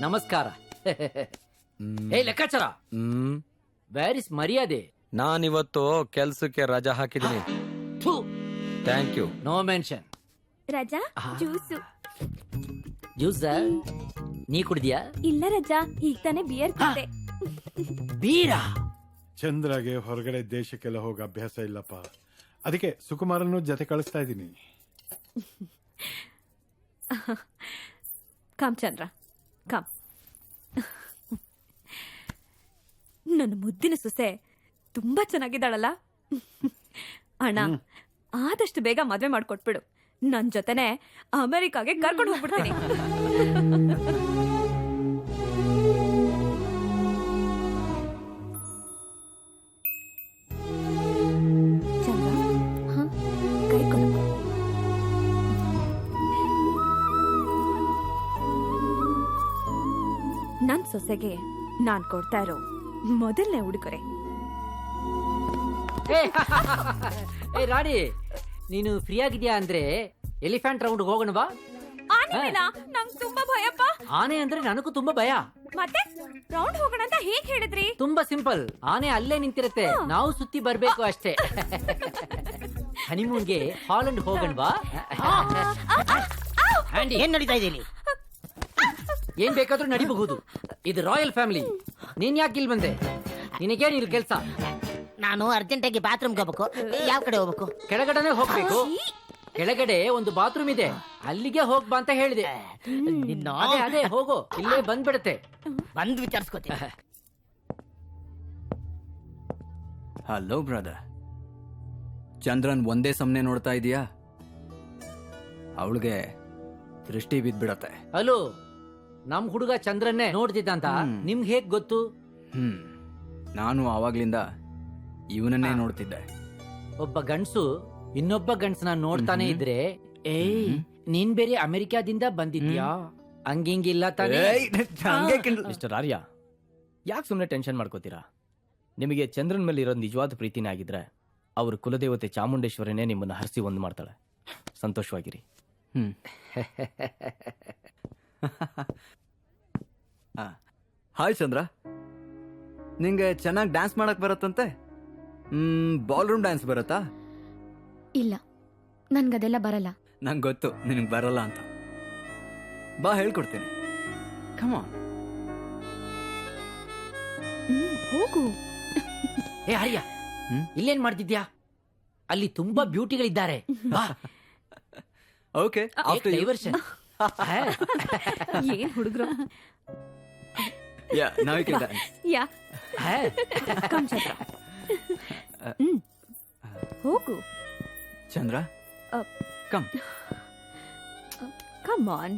ನಮಸ್ಕಾರ. ಏ ಲೆಕ್ಕಾಚಾರ. ಹ್ಮ್. ವೇರ್ ಇಸ್ ಮರ್ಯಾದೆ? ನಾನಿವತ್ತು ಕೆಲ್ಸಕ್ಕೆ ರಜಾ ಹಾಕಿದೀನಿ ಥ್ಯಾಂಕ್ ಯು ನೋ ಮೆನ್ಷನ್ ರಜಾ? ಜ್ಯೂಸು. ಜ್ಯೂಸ್? ನೀ ಕುಡಿದ್ಯಾ? ಇಲ್ಲ ರಜಾ ಈಗ ತಾನೇ ಬಿಯರ್ ಕುಡ್ದೆ ಬೀರಾ ಚಂದ್ರಗೆ ಹೊರಗಡೆ ದೇಶಕ್ಕೆಲ್ಲ ಹೋಗೋ ಅಭ್ಯಾಸ ಇಲ್ಲಪ್ಪ. ಅದಕ್ಕೆ ಸುಕುಮಾರನ್ನು ಜೊತೆ ಕಳಿಸ್ತಾ ಇದ್ದೀನಿ. ಕಾಮ್ ಚಂದ್ರ ಕಮ್ ನನ್ನ ಮುದ್ದಿನ ಸೊಸೆ ತುಂಬಾ ಚೆನ್ನಾಗಿದ್ದಾಳಲ್ಲ? ಅಣ್ಣ ಆದಷ್ಟು ಬೇಗ ಮದ್ವೆ ಮಾಡ್ಕೊಟ್ಬಿಡು. ನನ್ ಜೊತೆನೆ ಅಮೆರಿಕಾಗೆ ಕರ್ಕೊಂಡು ಹೋಗ್ಬಿಡ್ತೀನಿ. ನನ್ ಸೊಸೆಗೆ ನಾನ್ ಕೊಡ್ತಾ ಇರೋ ಮೊದಲನೇ ಉಡುಗೊರೆ. ಏ ರಾಣಿ ನೀನು ಫ್ರೀ ಆಗಿದ್ಯಾ ಅಂದ್ರೆ ಎಲಿಫೆಂಟ್ ರೌಂಡ್ ಹೋಗೋಣವಾ ಬಾ. ನಂಗ್ ತುಂಬಾ ಭಯಪ್ಪ. ಆನೆ ಅಂದ್ರೆ ನನಗೂ ತುಂಬಾ ಭಯ. ಮತ್ತೆ? ರೌಂಡ್ ಹೋಗೋಣ ಅಂತ ಹೇಗ್ ಹೇಳಿದ್ರಿ? ತುಂಬಾ ಸಿಂಪಲ್. ಆನೆ ಅಲ್ಲೇ ನಿಂತಿರತ್ತೆ. ನಾವು ಸುತ್ತಿ ಬರ್ಬೇಕು ಅಷ್ಟೇ. ಹನಿಮೂನ್ಗೆ ಹಾಲೆಂಡ್ ಹೋಗಣ್ವಾ ಏನ್ ನಡೀತಾ ಇದ್ದೀನಿ ಏನ್ ಬೇಕಾದ್ರೂ ನಡಿಬಹುದು. ಇದು ರಾಯಲ್ ಫ್ಯಾಮಿಲಿ. ನೀನ್ ಯಾಕೆ ಇಲ್ಲಿ ಬಂದೆ? ನಿನಗೇನ್ ಇಲ್ಲಿ ಕೆಲ್ಸ? ನಾನು ಅರ್ಜೆಂಟಾಗಿ ಬಾತ್ರೂಮ್ಗೆ ಹೋಗ್ಬೇಕು. ಯಾವ ಕಡೆ ಹೋಗ್ಬೇಕು? ಕೆಳಗಡೆನೆ ಹೋಗ್ಬೇಕು. ಕೆಳಗಡೆ ಒಂದು ಬಾತ್ರೂಮ್ ಇದೆ. ಅಲ್ಲಿಗೆ ಹೋಗ್ಬಾ ಅಂತ ಹೇಳಿದೆ. ನಿನ್ನ ಅದೇ ಅದೇ ಹೋಗು. ಇಲ್ಲೇ ಬಂದ್ಬಿಡತ್ತೆ. ಬಂದು ವಿಚಾರಿಸ್ಕೋತೀನಿ. ಹಲೋ ಬ್ರದರ್ ಚಂದ್ರನ್ ಒಂದೇ ಸಮನೆ ನೋಡ್ತಾ ಇದೀಯಾ? ಅವಳಿಗೆ ದೃಷ್ಟಿ ಬಿದ್ದ್ಬಿಡತ್ತೆ. ಹಲೋ. ನಮ್ ಹುಡುಗ ಚಂದ್ರನ್ನೇ ನೋಡ್ತಿದ್ದ ಅಂತ ಹ್ಮ್. ನಿಮ್ಗೆ ಹೇಗ್ ಗೊತ್ತು? ಹ್ಮ್. ನಾನು ಆವಾಗ್ಲಿಂದ ಇವನನ್ನೇ. ನೋಡ್ತಿದ್ದೆ. ಒಬ್ಬ ಗಂಡ್ಸು ಇನ್ನೊಬ್ಬ ಗಂಡ್ಸನ ನೋಡ್ತಾನೆ. ಇದ್ರೆ ಏಯ್ ನೀನ್ ಬೇರೆ ಅಮೆರಿಕಾದಿಂದ ಬಂದಿದ್ಯಾ? ಹಂಗಿಂಗಿಲ್ಲ ತಾನೇ. ಮಿಸ್ಟರ್ ಆರ್ಯ ಯಾಕೆ ಸುಮ್ಮನೆ ಟೆನ್ಷನ್ ಮಾಡ್ಕೋತೀರಾ? ನಿಮಗೆ ಚಂದ್ರನ್ ಮೇಲೆ ಇರೋ ನಿಜವಾದ ಪ್ರೀತಿನೇ ಆಗಿದ್ರೆ ಅವ್ರ ಕುಲದೇವತೆ ಚಾಮುಂಡೇಶ್ವರನೇ ನಿಮ್ಮನ್ನ ಹರಿಸಿ ಒಂದು ಮಾಡ್ತಾಳೆ. ಸಂತೋಷವಾಗಿರಿ. ಹ್ಮ್. ಹಾಯ್ ಚಂದ್ರ. ನಿಂಗೆ ಚೆನ್ನಾಗಿ ಡ್ಯಾನ್ಸ್ ಮಾಡಕ್ ಬರತ್ತಂತೆ? ಹ್ಮ್ ಬಾಲ್ ರೂಮ್ ಡ್ಯಾನ್ಸ್ ಬರತ್ತಾ? ಇಲ್ಲ ನನ್ಗದೆಲ್ಲ ಬರಲ್ಲ. ನಂಗೆ ಗೊತ್ತು ನಿನಗೆ ಬರಲ್ಲ ಅಂತ. ಬಾ ಹೇಳ್ಕೊಡ್ತೇನೆ. ಕಮ ಹೋಗು. ಏ ಹರಿಯ? ಇಲ್ಲೇನ್ ಮಾಡ್ತಿದ್ಯಾ? ಅಲ್ಲಿ ತುಂಬಾ ಬ್ಯೂಟಿಗಳಿದ್ದಾರೆ ಬಾ. ಓಕೆ ಆಫ್ಟರ್ ಡೈವರ್ಷನ್ ಏನ್ ಹುಡುಗ್ರು? ಯಾ ನಾವ್ can dance yeah come Chandra ಹ್ಮ್. ಹೋಗು. ಚಂದ್ರ? ಅ. Come come on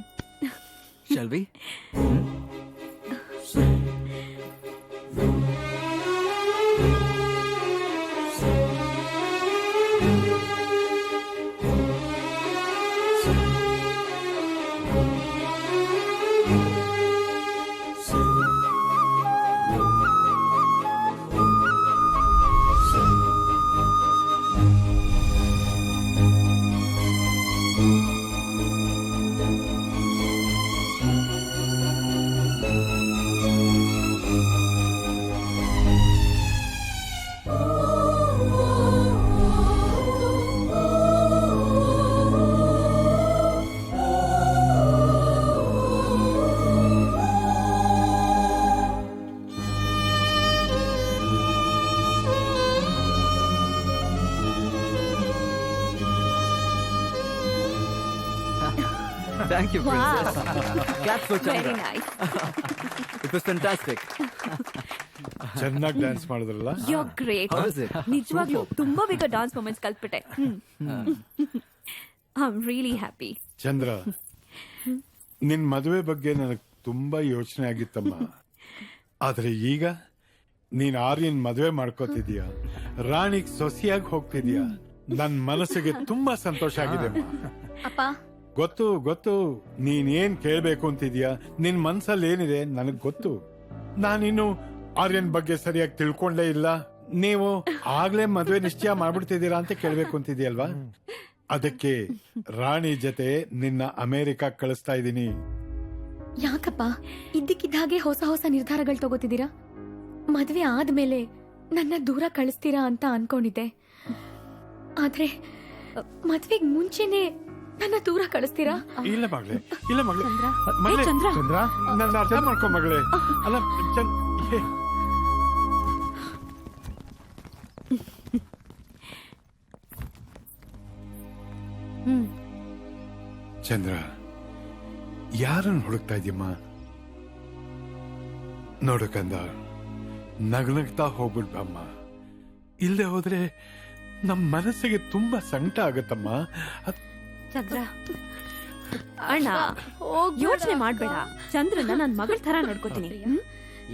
shall you, wow. Princess. That's so Very nice. it was fantastic. ಚೆನ್ನಾಗಿ ಡ್ಯಾನ್ಸ್ ಮಾಡಿದ್ರಲ್ಲ You're great. How is it? ನಿಜವಾಗ್ಲೂ ತುಂಬಾ ಬೇಗ dance movements ಕಲ್ತ್ಬಿಟ್ಟೆ I am really happy Chandra ನಿನ್ ಮದುವೆ ಬಗ್ಗೆ ನನಗೆ ತುಂಬಾ ಯೋಚನೆ ಆಗಿತ್ತಮ್ಮ ಆದ್ರೆ ಈಗ ನೀನ್ ಆರ್ಯನ್ ಮದುವೆ ಮಾಡ್ಕೋತಿದೀಯ ರಾಣಿಗ್ ಸೊಸಿಯಾಗಿ ಹೋಗ್ತಿದೀಯ ನನ್ ಮನಸ್ಸಿಗೆ ತುಂಬಾ ಸಂತೋಷ ಆಗಿದೆ ಅಮ್ಮ. ಅಪ್ಪ ಗೊತ್ತು ಗೊತ್ತು. ನೀನೇನ್ ಕೇಳ್ಬೇಕು ಅಂತಿದ್ಯಾ? ನಿನ್ ಮನ್ಸಲ್ಲಿ ಏನಿದೆ ನನಗ್ ಗೊತ್ತು. ನಾನಿನ್ನು ಆರ್ಯನ್ ಬಗ್ಗೆ ಸರಿಯಾಗಿ ತಿಳ್ಕೊಂಡೇ ಇಲ್ಲ. ನೀವು ಆಗ್ಲೇ ಮದುವೆ ನಿಶ್ಚಯ ಮಾಡ್ಬಿಡ್ತಿದ್ದೀರಾ ಅಂತ ಕೇಳ್ಬೇಕು ಅಂತಿದ್ಯಲ್ವಾ ಅದಕ್ಕೆ ರಾಣಿ ಜೊತೆ ನಿನ್ನ ಅಮೆರಿಕ ಕಳಿಸ್ತಾ ಇದ್ದೀನಿ. ಯಾಕಪ್ಪ? ಇದ್ದಕ್ಕಿದ್ದ ಹಾಗೆ ಹೊಸ ಹೊಸ ನಿರ್ಧಾರಗಳು ತಗೋತಿದ್ದೀರಾ? ಮದ್ವೆ ಆದ್ಮೇಲೆ ನನ್ನ ದೂರ ಕಳಿಸ್ತೀರಾ ಅಂತ ಅನ್ಕೊಂಡಿದ್ದೆ. ಆದ್ರೆ ಮದ್ವೆಗ್ ಮುಂಚೆನೆ ನನ್ನ ದೂರ ಕಳಿಸ್ತೀರಾ? ಇಲ್ಲ ಮಗಳೇ ಇಲ್ಲ ಮಗಳೇ. ಚಂದ್ರ. ಮಗಳೇ ಚಂದ್ರ. ಚಂದ್ರ ನನ್ನ ಅರ್ಥ ಮಾಡ್ಕೊ ಮಗಳೇ. ಅಲ್ಲ ಚಂದ್ ಏ, ಹ್ಮ್. ಚಂದ್ರ ಯಾರನ್ನ ಹುಡುಕ್ತಾ ಇದೀಯಮ್ಮ ನೋಡು ಕಂದ ನಗ್ನಗ್ತಾ ಹೋಗ್ಬಿಡ್ಬಮ್ಮ ಇಲ್ಲದೆ ಹೋದ್ರೆ ನಮ್ಮ ಮನಸ್ಸಿಗೆ ತುಂಬಾ ಸಂಕಟ ಆಗತ್ತಮ್ಮ. ಚಂದ್ರ ಅಣ್ಣ ಯೋಚನೆ ಮಾಡ್ಬೇಡ. ಚಂದ್ರನ ನನ್ ಮಗಳ ತರ ನೋಡ್ಕೋತೀನಿ?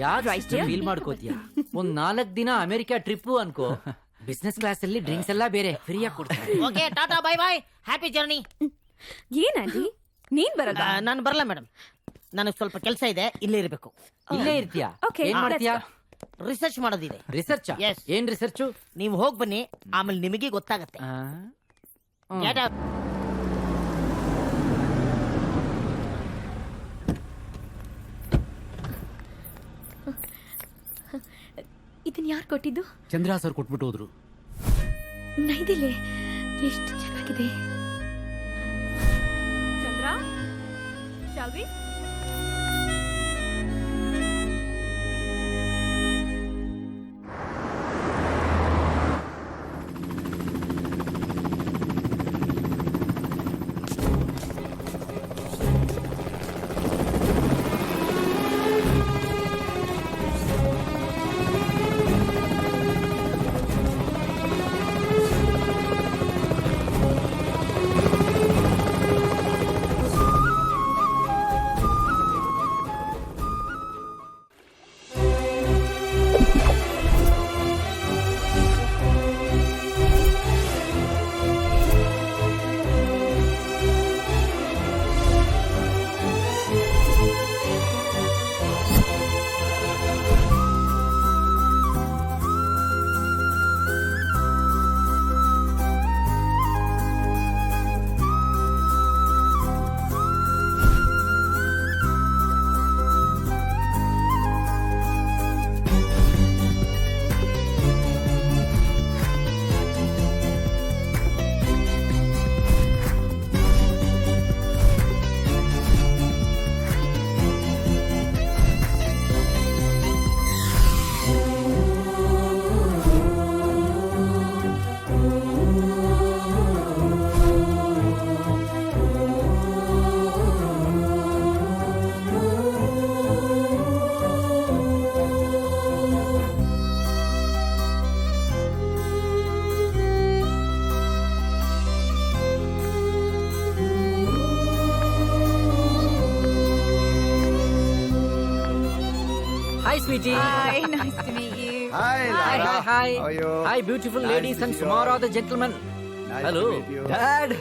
ಯಾಕೆ? ಫೀಲ್ ಮಾಡ್ಕೋತೀಯ? ಒಂದ್ ನಾಲ್ಕ್ ದಿನ ಅಮೆರಿಕ ಟ್ರಿಪ್ ಅನ್ಕೋ. ಬಿಸ್ನೆಸ್ ಕ್ಲಾಸ್ ಅಲ್ಲಿ ಡ್ರಿಂಕ್ಸ್ ಎಲ್ಲ ಬೇರೆ ಫ್ರೀಯಾಗಿ ಕೊಡ್ತಾರೆ. Okay ta-ta bye bye. Happy journey ಏನಂಡಿ ನೀನ್ ಬರಲ್ಲ ನಾನು ಬರಲ್ಲ ಮೇಡಮ್. ನನಗೆ ಸ್ವಲ್ಪ ಕೆಲಸ ಇದೆ ಇಲ್ಲೇ ಇರಬೇಕು. ಇಲ್ಲೇ ಇರ್ತೀಯಾ? Okay, ಏನ್ ಮಾಡ್ತೀಯಾ? ರಿಸರ್ಚ್ ಮಾಡೋದಿದೆ. Research Yes. ಏನ್ ರಿಸರ್ಚ್ ನೀವು ಹೋಗಿ ಬನ್ನಿ ಆಮೇಲೆ ನಿಮಗೆ ಗೊತ್ತಾಗತ್ತೆ. Get. ಇದನ್ ಯಾರು ಕೊಟ್ಟಿದ್ದು? ಚಂದ್ರ ಸರ್ ಕೊಟ್ಬಿಟ್ಟು ಹೋದ್ರು. ನೈದಿಲೆ ಎಷ್ಟು ಚೆನ್ನಾಗಿದೆ. Chandra? Shall we Hi, nice to meet you. Hi, Hi. Hi, hi. How are you? Hi, beautiful Nice ladies and see you smart other gentlemen. Nice to Hello. meet you. Dad.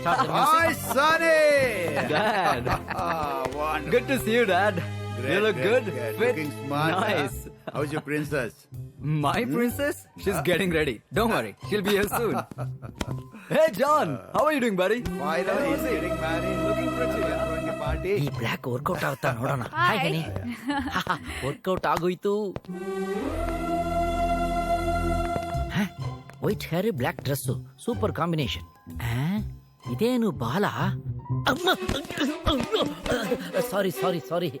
Start the. Hi, Sonny. Dad. Ah, wonderful. Good to see you, Dad. you look great, good. great. fit, Looking smart. huh? Nice. How's your princess? My hmm? princess? She's getting ready. Don't worry. She'll be here soon. hey, John. How are you doing, buddy? Finally, he's getting married. Looking pretty. huh? Throwing a party. ಈ black workout ಆಗುತ್ತಾ ನೋಡೋಣ. Hi Gani. Workout ಆಗೋಯ್ತು. White hair black dress super combination. ಇದೇನು ಬಾಲ? Sorry sorry sorry.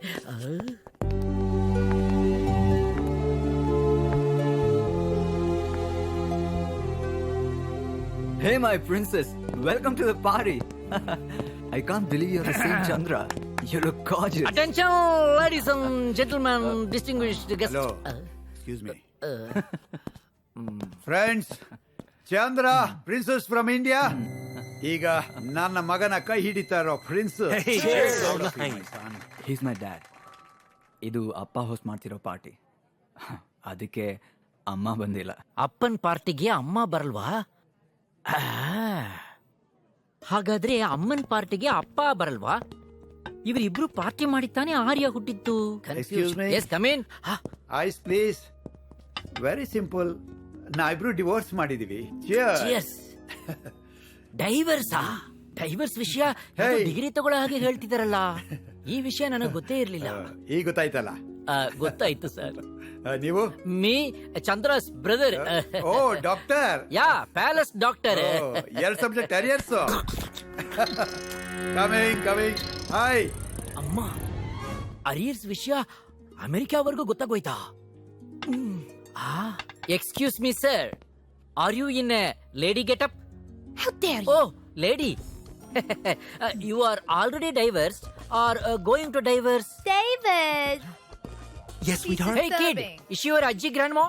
Hey, my princess. Welcome to the party. I can't believe you're the same Chandra. You look gorgeous. Attention ladies and gentleman distinguished guest Hello. Excuse me. Friends Chandra princess from India ಈಗ ನನ್ನ ಮಗನ ಕೈ ಹಿಡಿತಾ ಇರೋ prince he's my dad ಇದು ಅಪ್ಪ host ಮಾಡ್ತಿರೋ party ಅದಕ್ಕೆ ಅಮ್ಮ ಬಂದಿಲ್ಲ. ಅಪ್ಪನ್ ಪಾರ್ಟಿಗೆ ಅಮ್ಮ ಬರಲ್ವಾ? ಆ, ಹಾಗಾದ್ರೆ ಅಮ್ಮನ್ ಪಾರ್ಟಿಗೆ ಅಪ್ಪ ಬರಲ್ವಾ? ಇವರಿಬ್ರು ಪಾರ್ಟಿ ಮಾಡಿ ತಾನೇ ಆರ್ಯ ಹುಟ್ಟಿತ್ತು Excuse me? Yes come in ice please very simple ನಾವಿಬ್ರು ಡಿವೋರ್ಸ್ ಮಾಡಿದೀವಿ. Cheers. ಡೈವರ್ಸಾ ಡೈವರ್ಸ್ ವಿಷಯ Hey. ಡಿಗ್ರಿ ತಗೊಳ್ಳೋ ಹಾಗೆ ಹೇಳ್ತಿದಾರಲ್ಲ. ಈ ವಿಷಯ ನನಗೆ ಗೊತ್ತೇ ಇರ್ಲಿಲ್ಲ. ಈಗ ಗೊತ್ತಾಯ್ತಲ್ಲ. ಆ, ಗೊತ್ತಾಯ್ತು ಸರ್. ಆ, ನೀವು? Me Chandra's brother. Oh doctor. Yeah palace doctor. ಎರಡ್ subject arrears coming coming. Hi. ಅಮ್ಮ ಅರಿಯರ್ಸ್ ವಿಷಯ ಅಮೆರಿಕಾವರೆಗೂ ಗೊತ್ತಾಗೋಯ್ತಾ? Excuse me sir. Are you in a lady getup? Oh lady. You are already divorce are going to divorce? Divorce Yes, sweetheart. Hey kid is your ಅಜ್ಜಿ grandma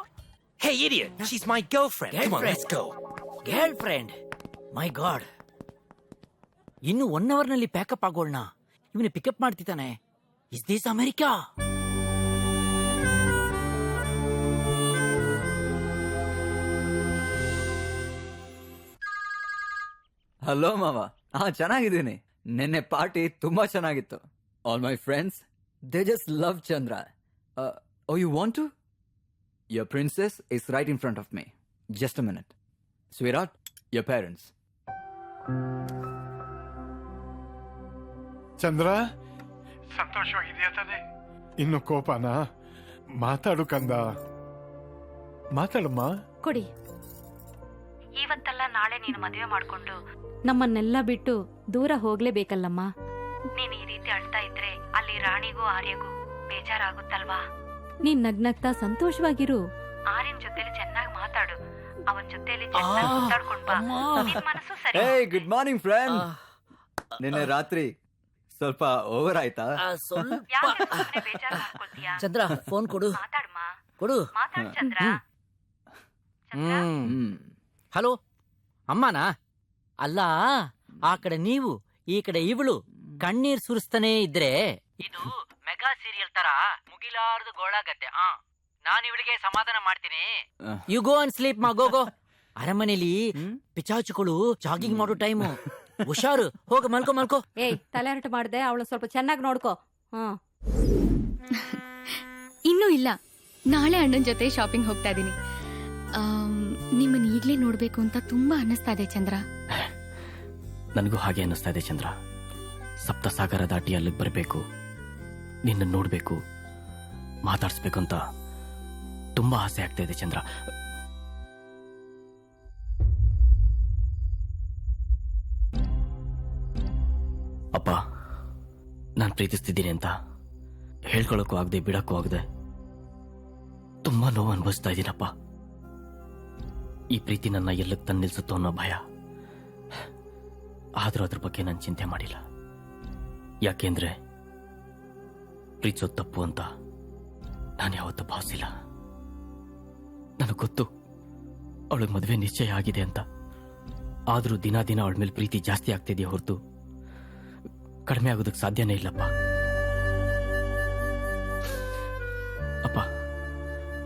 Hey, idiot. She's my girlfriend. Come on, let's go. Friend my god ಇನ್ನು one ಅವರ್ನಲ್ಲಿ pack up ಆಗೋಣ ಇವನು pickup ಮಾಡ್ತಿದ್ದಾನೆ is this America hello ಮಾವ. ಹಾ ಚೆನ್ನಾಗಿದ್ದೀನಿ. ನಿನ್ನೆ ಪಾರ್ಟಿ ತುಂಬಾ ಚೆನ್ನಾಗಿತ್ತು. All my friends they just love Chandra oh you want to Your princess is right in front of me. Just a minute. Sweetheart, your parents Chandra? ಸಂತೋಷವಾಗಿದೆಯಾ ತಾನೆ? ಇನ್ನು ಕೋಪನಾ? ಮಾತಾಡು ಕಂದ. ಮಾತಾಡಮ್ಮ. ಕೊಡಿ. ಇವತ್ತಲ್ಲ ನಾಳೆ ನೀನು ಮದುವೆ ಮಾಡ್ಕೊಂಡು ನಮ್ಮನ್ನೆಲ್ಲ ಬಿಟ್ಟು ದೂರ ಹೋಗ್ಲೇಬೇಕಲ್ಲಮ್ಮ? ನೀನು ಈ ರೀತಿ ಅಳ್ತಾ ಇದ್ರೆ ಅಲ್ಲಿ ರಾಣಿಗೂ ಆರ್ಯಗೂ ಬೇಜಾರಾಗುತ್ತಲ್ವಾ? ನೀನ್ ನಗ್ನಗ್ತಾ ಸಂತೋಷವಾಗಿರು. ಆರ್ಯನ್ ಜೊತೆಲಿ ಚೆನ್ನಾಗಿ ಮಾತಾಡು. ಅವನ್ ಜೊತೆಲಿ ಚೆನ್ನಾಗಿ ಮಾತಾಡ್ಕೊಂಡ್ ಬಾ. ನಿನ್ ಮನಸ್ಸು ಸರಿ. ಹೇ ಗುಡ್ ಮಾರ್ನಿಂಗ್ ಫ್ರೆಂಡ್ ನಿನ್ನೆ ರಾತ್ರಿ ಸ್ವಲ್ಪ ಓವರ್ ಆಯ್ತಾ? ಸ್ವಲ್ಪ ಯಾಕೆ ಸುಮ್ನೆ ಬೇಜಾರ್ ಮಾಡ್ಕೊಳ್ತೀಯಾ? ಚಂದ್ರ ಫೋನ್ ಕೊಡು. ಮಾತಾಡಮ್ಮ ಕೊಡು. ಮಾತಾಡ್ ಚಂದ್ರ ಚಂದ್ರ. ಹ್ಮ್. ಹ್ಮ್. ಹಲೋ? ಅಮ್ಮನಾ? ಅಲ್ಲ? ಆ ಕಡೆ ನೀವು ಈ ಕಡೆ ಇವಳು ಕಣ್ಣೀರ್ ಸುರಿಸ್ತಾನೆ ಇದ್ರೆ ಇದು ಮೆಗಾ ಸೀರಿಯಲ್ ತರ ಮುಗಿಲಾರ್ದು ಗೋಳಾಗತ್ತೆ. ಆ ನಾನು ಇವಳಿಗೆ ಸಮಾಧಾನ ಮಾಡ್ತೀನಿ. ಯು ಗೋ ಅಂಡ್ ಸ್ಲೀಪ್ ಮಾ ಗೋ ಗೋ ಅರಮನೆಲಿ ಹ್ಮ್? ಪಿಚಾಚುಗಳು ಜಾಗಿಂಗ್ ಮಾಡೋ ಟೈಮು ಹುಷಾರು. ಹೋಗ ಮಲ್ಕೋ ಮಲ್ಕೋ. ಏಯ್ ತಲೆಹರಟ ಮಾಡ್ದೆ. ಅವಳು ಸ್ವಲ್ಪ ಚೆನ್ನಾಗಿ ನೋಡ್ಕೋ. ಹ್ಮ್. ಇನ್ನೂ ಇಲ್ಲ. ನಾಳೆ ಅಣ್ಣನ ಜೊತೆ ಶಾಪಿಂಗ್ ಹೋಗ್ತಾ ಇದ್ದೀನಿ ನಿಮ್ಮನ್ನ ಈಗ್ಲೇ ನೋಡ್ಬೇಕು ಅಂತ ತುಂಬಾ ಅನ್ನಿಸ್ತಾ ಇದೆ ಚಂದ್ರ. ನನಗೂ ಹಾಗೆ ಅನ್ನಿಸ್ತಾ ಇದೆ ಚಂದ್ರ. ಸಪ್ತಸಾಗರ ದಾಟಿ ಅಲ್ಲಿಗೆ ಬರಬೇಕು. ನಿನ್ನ ನೋಡಬೇಕು ಮಾತಾಡಿಸ್ಬೇಕು ಅಂತ ತುಂಬಾ ಆಸೆ ಆಗ್ತಾ ಇದೆ ಚಂದ್ರ. ಅಪ್ಪ, ನಾನು ಪ್ರೀತಿಸ್ತಿದ್ದೀನಿ ಅಂತ. ಹೇಳ್ಕೊಳಕ್ಕೂ ಆಗದೆ, ಬಿಡಕ್ಕೂ ಆಗದೆ ತುಂಬಾ ನೋವು ಅನುಭವಿಸ್ತಾ ಇದ್ದೀನಪ್ಪ ಈ ಪ್ರೀತಿ ನನ್ನ ಎಲ್ಲಕ್ಕೆ ತಂದು ನಿಲ್ಸುತ್ತೋ ಅನ್ನೋ ಭಯ. ಆದ್ರೂ ಅದ್ರ ಬಗ್ಗೆ ನಾನು ಚಿಂತೆ ಮಾಡಿಲ್ಲ. ಯಾಕೆಂದ್ರೆ ಪ್ರೀತಿಸೋದು ತಪ್ಪು ಅಂತ. ನಾನು ಯಾವತ್ತೂ ಭಾವಿಸಿಲ್ಲ. ನನಗೆ ಗೊತ್ತು ಅವಳಿಗೆ ಮದುವೆ ನಿಶ್ಚಯ ಆಗಿದೆ ಅಂತ. ಆದರೂ ದಿನ ದಿನ ಅವಳ ಮೇಲೆ ಪ್ರೀತಿ ಜಾಸ್ತಿ ಆಗ್ತಿದೆಯಾ ಹೊರತು ಕಡಿಮೆ ಆಗೋದಕ್ಕೆ ಸಾಧ್ಯನೇ ಇಲ್ಲಪ್ಪ. ಅಪ್ಪ,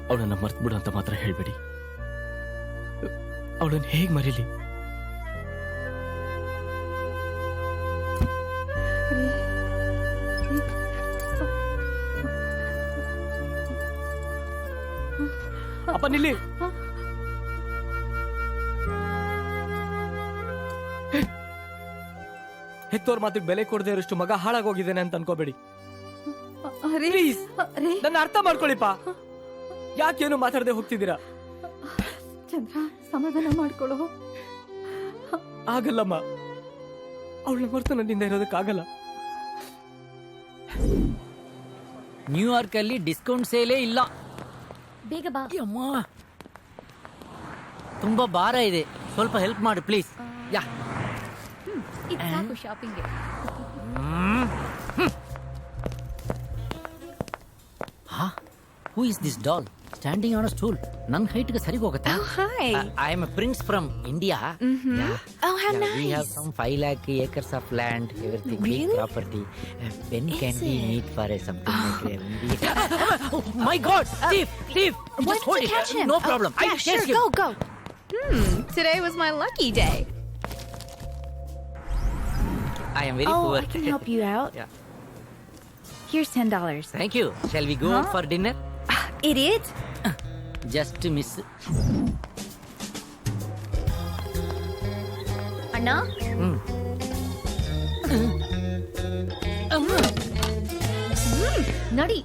ಅವಳನ್ನು ಮರ್ತ್ಬಿಡು ಅಂತ ಮಾತ್ರ ಹೇಳ್ಬೇಡಿ. ಅವಳನ್ನು ಹೇಗೆ ಮರೀಲಿ? ಅಪ್ಪ ನಿಲ್ಲಿ. ಹೆತ್ತೋರ್ ಮಾತಿಗೆ ಬೆಲೆ ಕೊಡದೆ ಇರೋಷ್ಟು ಮಗ ಹಾಳಾಗೋಗಿದ್ದೇನೆ ಅಂತ ಅನ್ಕೋಬೇಡಿ. ಪ್ಲೀಸ್ ನನ್ನ ಅರ್ಥ ಮಾಡ್ಕೊಳ್ಳಿಪ್ಪ. ಯಾಕೇನು ಮಾತಾಡದೆ ಹೋಗ್ತಿದ್ದೀರಾ? ಚಂದ್ರ ಸಮಾಧಾನ ಮಾಡ್ಕೊಳ್ಳೋ. ಆಗಲ್ಲಮ್ಮ. ಅವಳ ಹೊರತು ನನ್ನಿಂದ ಇರೋದಕ್ಕಾಗಲ್ಲ ನ್ಯೂಯಾರ್ಕ್ ಅಲ್ಲಿ ಡಿಸ್ಕೌಂಟ್ ಸೇಲೇ ಇಲ್ಲ. ಬೇಗ ಬಾ. ಅಮ್ಮ. ತುಂಬಾ ಭಾರ ಇದೆ. ಸ್ವಲ್ಪ ಹೆಲ್ಪ್ ಮಾಡು ಪ್ಲೀಸ್ ಯಾ. ಇದು ಸಾಕು ಶಾಪಿಂಗ್ಗೆ ಹಾ? Who is this doll standing on stool ನನ್ನ ಹೈಟ್ಗೆ ಸರಿ ಹೋಗುತ್ತಾ hi I am a prince from India Oh, how we have nice. some 5 lakh acres of land, everything, big Really? property. Uh, when can Is we it? meet for a something like a oh, my God, Steve, Steve, Why just don't hold you it. catch him? No Oh, problem. I yeah, will sure, catch him. go, go. Hmm, today was my lucky day. I am very Oh, poor. I can help you out. Yeah. Here's ten dollars. Thank you. Shall we go Huh? for dinner? Idiot. Just to miss. ಅಣ್ಣ ಹ್ಮ್ ನಡಿ